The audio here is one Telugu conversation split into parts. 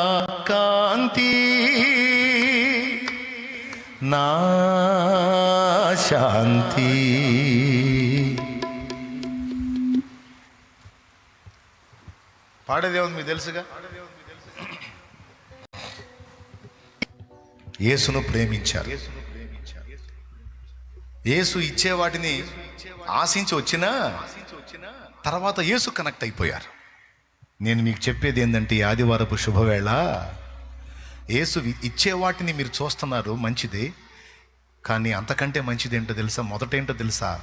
కాంతి నా శాంతి. పాడేదేముంది మీకు తెలుసుగా? యేసును ప్రేమించారు. యేసు ఇచ్చే వాటిని ఆశించి వచ్చినా తర్వాత యేసు కనెక్ట్ అయిపోయారు. నేను మీకు చెప్పేది ఏంటంటే ఈ ఆదివారపు శుభవేళ. యేసు ఇచ్చే వాటిని మీరు చూస్తున్నారు మంచిది. కానీ అంతకంటే మంచిది ఏంటో తెలుసా? మొదటేంటో తెలుసా?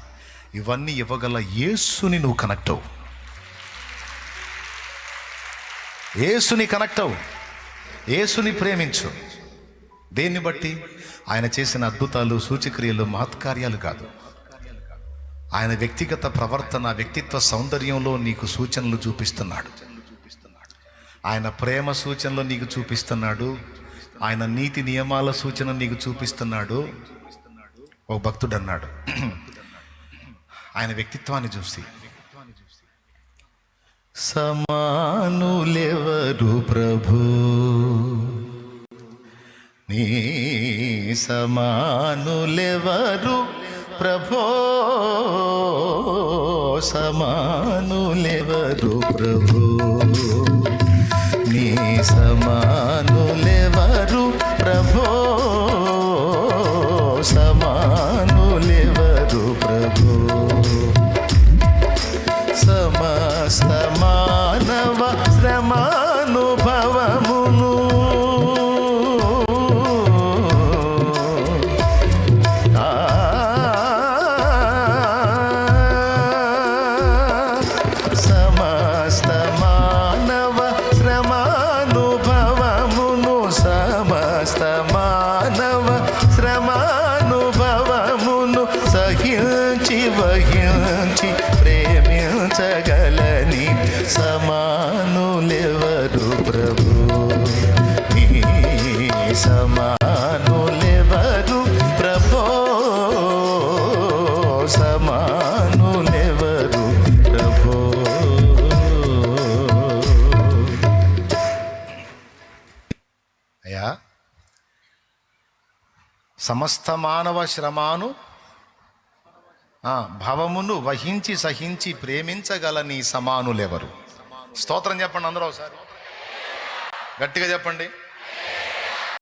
ఇవన్నీ ఇవ్వగల యేసుని నువ్వు కనెక్ట్ అవు యేసుని కనెక్ట్ అవు యేసుని ప్రేమించు. దేన్ని బట్టి? ఆయన చేసిన అద్భుతాలు సూచక్రియలు మహత్కార్యాలు కాదు. ఆయన వ్యక్తిగత ప్రవర్తన వ్యక్తిత్వ సౌందర్యంలో నీకు సూచనలు చూపిస్తున్నాడు. ఆయన ప్రేమ సూచనలు నీకు చూపిస్తున్నాడు. ఆయన నీతి నియమాల సూచన నీకు చూపిస్తున్నాడు. ఒక భక్తుడు అన్నాడు. ఆయన వ్యక్తిత్వాన్ని చూసి. సమానులెవరు ప్రభు? నీ సమానులెవరు ప్రభో? సమానులెవరు ప్రభు? సమాను సహించి ప్రేమించగలని సమానులెవరు ప్రభు? నీ సమానులెవరు ప్రభో? సమానులెవరు ప్రభో? అయ్యా సమస్త మానవ శ్రమాను భవమును వహించి సహించి ప్రేమించగల నీ సమానులెవరు? స్తోత్రం చెప్పండి అందరూ ఒకసారి. గట్టిగా చెప్పండి.